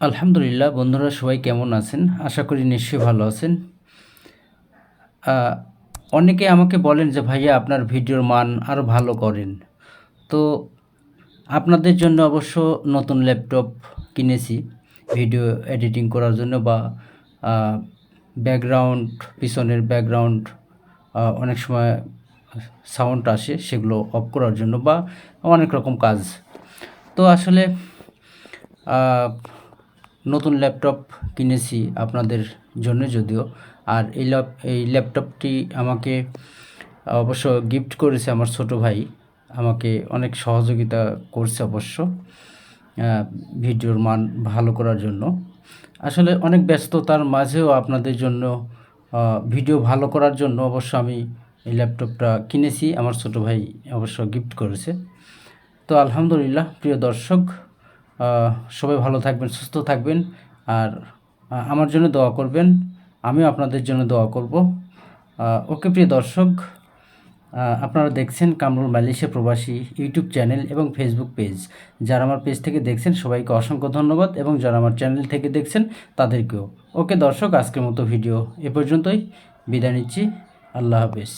আলহামদুলিল্লাহ, বন্ধুরা সবাই কেমন আছেন? আশা করি নিশ্চয়ই ভালো আছেন। অনেকে আমাকে বলেন যে, ভাইয়া, আপনার ভিডিওর মান আরও ভালো করেন। তো আপনাদের জন্য অবশ্য নতুন ল্যাপটপ কিনেছি, ভিডিও এডিটিং করার জন্য বা ব্যাকগ্রাউন্ড, পিছনের ব্যাকগ্রাউন্ড অনেক সময় সাউন্ড আসে, সেগুলো অফ করার জন্য বা অনেক রকম কাজ। তো আসলে নতুন ল্যাপটপ কিনেছি আপনাদের জন্য যদিও। আর এই ল্যাপ, এই ল্যাপটপটি আমাকে অবশ্য গিফট করেছে আমার ছোট ভাই। আমাকে অনেক সহযোগিতা করছে অবশ্য ভিডিওর মান ভালো করার জন্য। আসলে অনেক ব্যস্ততার মাঝেও আপনাদের জন্য ভিডিও ভালো করার জন্য অবশ্য আমি এই ল্যাপটপটা কিনেছি, আমার ছোট ভাই অবশ্য গিফট করেছে। তো আলহামদুলিল্লাহ, প্রিয় দর্শক সবাই ভালো থাকবেন, সুস্থ থাকবেন। আর আমার জন্য দোয়া করবেন, আমিও আপনাদের জন্য দোয়া করব। ওকে প্রিয় দর্শক আপনারা দেখছেন কামরুল মালয়েশিয়া প্রবাসী ইউটিউব চ্যানেল এবং ফেসবুক পেজ। যারা আমার পেজ থেকে দেখছেন, সবাইকে অসংখ্য ধন্যবাদ এবং যারা আমার চ্যানেল থেকে দেখছেন, তাদেরকেও। ওকে দর্শক, আজকের মতো ভিডিও এ পর্যন্তই। বিদায় নিচ্ছি। আল্লাহ হাফেজ।